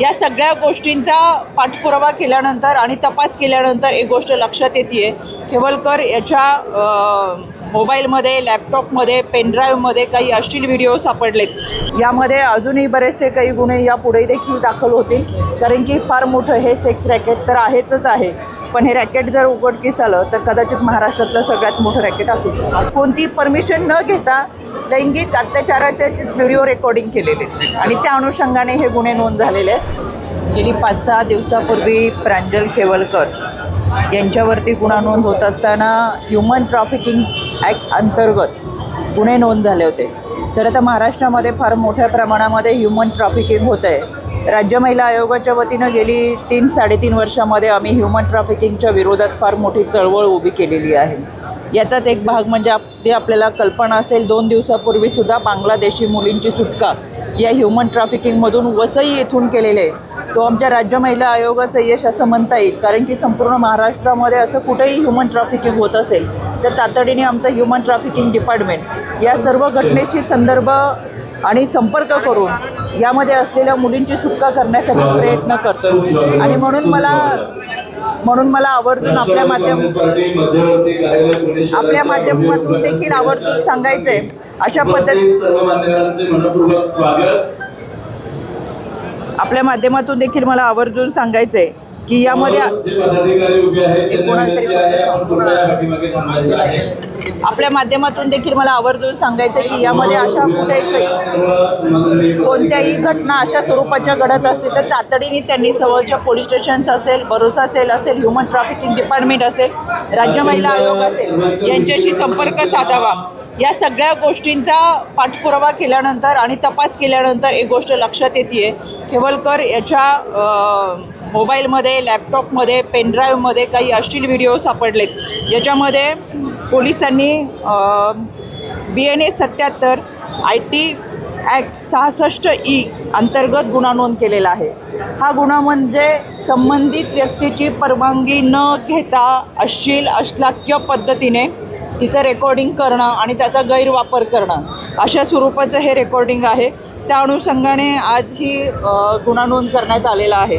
या सगळ्या गोष्टींचा पाठपुरावा केल्यानंतर आणि तपास केल्यानंतर एक गोष्ट लक्षात येते केवलकर याच्या मोबाईलमध्ये लॅपटॉपमध्ये पेनड्राईव्हमध्ये काही अश्लील व्हिडिओ सापडलेत. यामध्ये अजूनही बरेचसे काही गुन्हे यापुढे देखील दाखल होतील. कारण की फार मोठं हे सेक्स रॅकेट तर आहेतच आहे. पण हे रॅकेट जर उघडकीस आलं तर कदाचित महाराष्ट्रातलं सगळ्यात मोठं रॅकेट असू शकतं. कोणती परमिशन न घेता लैंगिक अत्याचाराचे व्हिडिओ रेकॉर्डिंग केलेले. आणि त्या अनुषंगाने हे गुन्हे नोंद झालेले आहेत. गेली पाच सहा दिवसापूर्वी प्रांजल खेवलकर यांच्यावरती गुन्हा नोंद होत असताना ह्युमन ट्रॅफिकिंग ॲक्ट अंतर्गत गुन्हे नोंद झाले होते. तर आता महाराष्ट्रामध्ये फार मोठ्या प्रमाणामध्ये ह्युमन ट्रॅफिकिंग होतं आहे राज्य महिला आयोगाच्या वतीनं गेली तीन साडेतीन वर्षामध्ये आम्ही ह्युमन ट्रॅफिकिंगच्या विरोधात फार मोठी चळवळ उभी केलेली आहे. याचाच एक भाग म्हणजे आपली आपल्याला कल्पना असेल दोन दिवसापूर्वीसुद्धा बांगलादेशी मुलींची सुटका या ह्युमन ट्रॅफिकिंगमधून वसई येथून केलेले आहे. तो आमच्या राज्य महिला आयोगाचं यश असं म्हणता येईल कारण की संपूर्ण महाराष्ट्रामध्ये असं कुठेही ह्युमन ट्रॅफिकिंग होत असेल तर तातडीने आमचं ह्युमन ट्रॅफिकिंग डिपार्टमेंट या सर्व घटनेशी संदर्भ आणि संपर्क करून यामध्ये असलेल्या मुलींची सुटका करण्यासाठी प्रयत्न करतो आणि म्हणून मला म्हणून मला आवर्जून आपल्या माध्यम आपल्या माध्यमातून देखील आवर्जून सांगायचं आहे अशा पद्धती आपल्या माध्यमातून देखील मला आवर्जून सांगायचं आहे की यामध्ये आपल्या माध्यमातून देखील मला आवर्जून सांगायचं की यामध्ये अशा कुठेही काही कोणत्याही घटना अशा स्वरूपाच्या घडत असतील तर तातडीने त्यांनी जवळच्या पोलीस स्टेशन्स असेल भरोसा असेल असेल ह्युमन ट्रॅफिकिंग डिपार्टमेंट असेल राज्य महिला आयोग असेल यांच्याशी संपर्क साधावा. या सगळ्या गोष्टींचा पाठपुरावा केल्यानंतर आणि तपास केल्यानंतर एक गोष्ट लक्षात येते केवलकर याच्या मोबाईलमध्ये लॅपटॉपमध्ये पेनड्राईव्हमध्ये काही अश्लील व्हिडिओ सापडलेत. याच्यामध्ये पोलिसांनी बी एन ए सत्याहत्तर आय टी ॲक्ट सहासष्ट ई अंतर्गत गुन्हा नोंद केलेला आहे. हा गुन्हा म्हणजे संबंधित व्यक्तीची परवानगी न घेता अश्लील अश्लाक्य पद्धतीने तिचं रेकॉर्डिंग करणं आणि त्याचा गैरवापर करणं अशा स्वरूपाचं हे रेकॉर्डिंग आहे. त्या अनुषंगाने आज ही गुन्हा नोंद करण्यात आलेला आहे.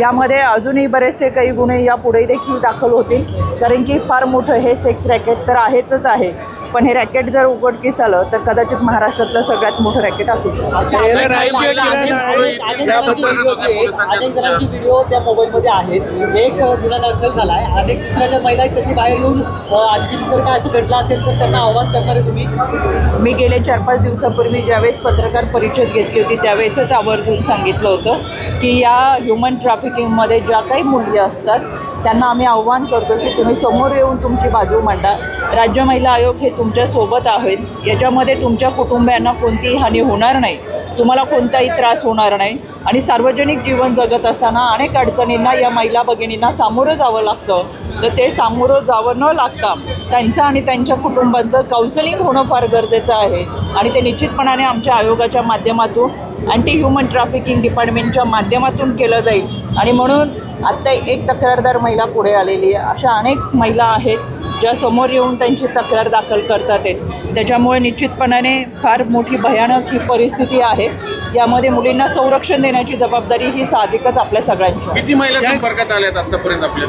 यामध्ये अजूनही बरेचसे काही गुन्हे यापुढे देखील दाखल होतील. कारण की फार मोठं हे सेक्स रॅकेट तर आहेच आहे. पण हे रॅकेट जर उघडकीस आलं तर कदाचित महाराष्ट्रातलं सगळ्यात मोठं रॅकेट असू शकतं. व्हिडिओ त्या मोबाईलमध्ये आहेत. एक गुन्हा दाखल झाला आहे अनेक दुसऱ्या ज्या महिला आहेत त्यांनी बाहेर येऊन आणखी काय असं घडलं असेल तर त्यांना आव्हान करणार आहे तुम्ही. मी गेले चार पाच दिवसापूर्वी ज्यावेळेस पत्रकार परिषद घेतली होती त्यावेळेसच आवर्जून सांगितलं होतं की या ह्युमन ट्रॅफिकिंगमध्ये ज्या काही मुली असतात त्यांना आम्ही आव्हान करतो की तुम्ही समोर येऊन तुमची बाजू मांडा. राज्य महिला आयोग हे तुमच्यासोबत आहेत. याच्यामध्ये तुमच्या कुटुंबियांना कोणतीही हानी होणार नाही. तुम्हाला कोणताही त्रास होणार नाही. आणि सार्वजनिक जीवन जगत असताना अनेक अडचणींना या महिला भगिनींना सामोरं जावं लागतं. तर ते सामोरं जावं न लागता त्यांचं आणि त्यांच्या कुटुंबांचं काउन्सलिंग होणं फार गरजेचं आहे. आणि ते निश्चितपणाने आमच्या आयोगाच्या माध्यमातून अँटी ह्युमन ट्रॅफिकिंग डिपार्टमेंटच्या माध्यमातून केलं जाईल. आणि म्हणून आत्ता एक तक्रारदार महिला पुढे आलेली आहे. अशा अनेक महिला आहेत. ज्या समोर येऊन त्यांची तक्रार दाखल करतात आहेत. त्याच्यामुळे निश्चितपणाने फार मोठी भयानक ही परिस्थिती आहे. यामध्ये मुलींना संरक्षण देण्याची जबाबदारी ही साहजिकच आपल्या सगळ्यांची. किती महिला संपर्कात आल्यात आतापर्यंत आपल्या?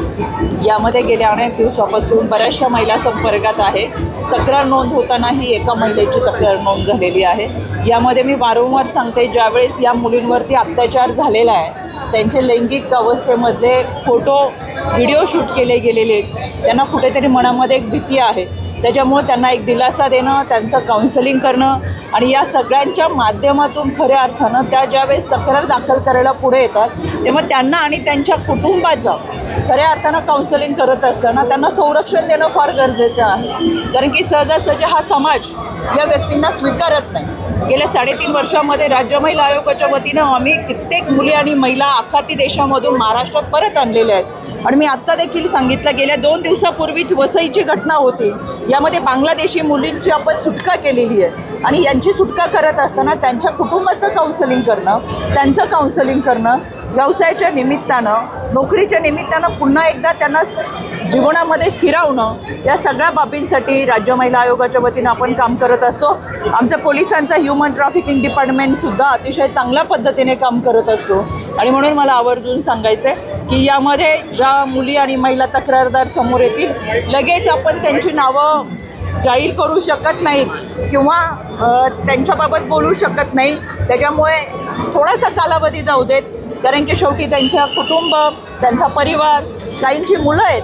यामध्ये गेल्या अनेक दिवसापासून बऱ्याचशा महिला संपर्कात आहे तक्रार नोंद होतानाही एका महिलेची तक्रार नोंद झालेली आहे. यामध्ये मी वारंवार सांगते ज्यावेळेस या मुलींवरती अत्याचार झालेला आहे त्यांचे लैंगिक अवस्थेमधले फोटो व्हिडिओ शूट केले गेलेले आहेत. त्यांना कुठेतरी मनामध्ये एक भीती आहे. त्याच्यामुळं त्यांना एक दिलासा देणं त्यांचं काउन्सिलिंग करणं आणि या सगळ्यांच्या माध्यमातून खऱ्या अर्थानं त्या ज्यावेळेस तक्रार दाखल करायला पुढे येतात तेव्हा त्यांना आणि त्यांच्या कुटुंबाचं खऱ्या अर्थानं काउन्सिलिंग करत असताना त्यांना संरक्षण देणं फार गरजेचं आहे. कारण की सहजासहजी हा समाज या व्यक्तींना स्वीकारत नाही. गेल्या साडेतीन वर्षामध्ये राज्य महिला आयोगाच्या वतीनं आम्ही कित्येक मुली आणि महिला आखाती देशामधून महाराष्ट्रात परत आणलेल्या आहेत. आणि मी आत्ता देखील सांगितलं गेल्या दोन दिवसापूर्वीच वसईची घटना होती. यामध्ये बांगलादेशी मुलींची आपण सुटका केलेली आहे. आणि यांची सुटका करत असताना त्यांच्या कुटुंबाचं काउन्सलिंग करणं त्यांचं काउन्सलिंग करणं व्यवसायाच्या निमित्तानं नोकरीच्या निमित्तानं पुन्हा एकदा त्यांना जीवनामध्ये स्थिरावणं या सगळ्या बाबींसाठी राज्य महिला आयोगाच्या वतीनं आपण काम करत असतो. आमचं पोलिसांचा ह्युमन ट्रॅफिकिंग डिपार्टमेंटसुद्धा अतिशय चांगल्या पद्धतीने काम करत असतो. आणि म्हणून मला आवर्जून सांगायचं आहे की यामध्ये ज्या मुली आणि महिला तक्रारदार समोर येतील लगेच आपण त्यांची नावं जाहीर करू शकत नाहीत किंवा त्यांच्याबाबत बोलू शकत नाही. त्याच्यामुळे थोडासा कालावधी जाऊ देत कारण की शेवटी त्यांच्या कुटुंब त्यांचा परिवार काहींची मुलं आहेत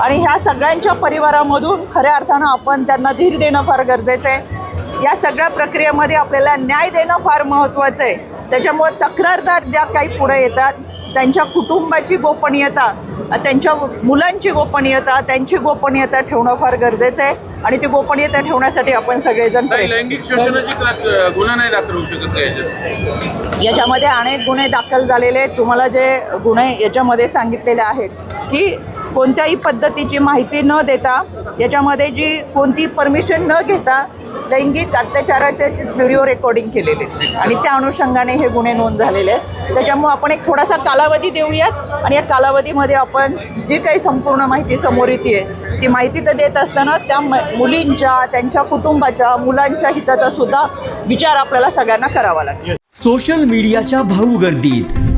आणि ह्या सगळ्यांच्या परिवारामधून खऱ्या अर्थानं आपण त्यांना धीर देणं फार गरजेचं आहे. या सगळ्या प्रक्रियेमध्ये आपल्याला न्याय देणं फार महत्त्वाचं आहे. त्याच्यामुळे तक्रारदार ज्या काही पुढे येतात त्यांच्या कुटुंबाची गोपनीयता त्यांच्या मुलांची गोपनीयता त्यांची गोपनीयता ठेवणं फार गरजेचं आहे. आणि ती गोपनीयता ठेवण्यासाठी आपण सगळेजण लैंगिक गुन्हा नाही दाखल होऊ शकत याच्यामध्ये अनेक गुन्हे दाखल झालेले आहेत. तुम्हाला जे गुन्हे याच्यामध्ये सांगितलेले आहेत की कोणत्याही पद्धतीची माहिती न देता याच्यामध्ये जी कोणती परमिशन न घेता लैंगिक अत्याचाराचे व्हिडिओ रेकॉर्डिंग केलेले आहेत. आणि त्या अनुषंगाने हे गुन्हे नोंद झालेले आहेत त्याच्यामुळे आपण एक थोडासा कालावधी देऊयात आणि या कालावधीमध्ये आपण जी काही संपूर्ण माहिती समोर येते ती माहिती तर देत असताना त्या मुलींच्या त्यांच्या कुटुंबाच्या मुलांच्या हिताचा सुद्धा विचार आपल्याला सगळ्यांना करावा लागेल सोशल मीडियाच्या भाऊ गर्दीत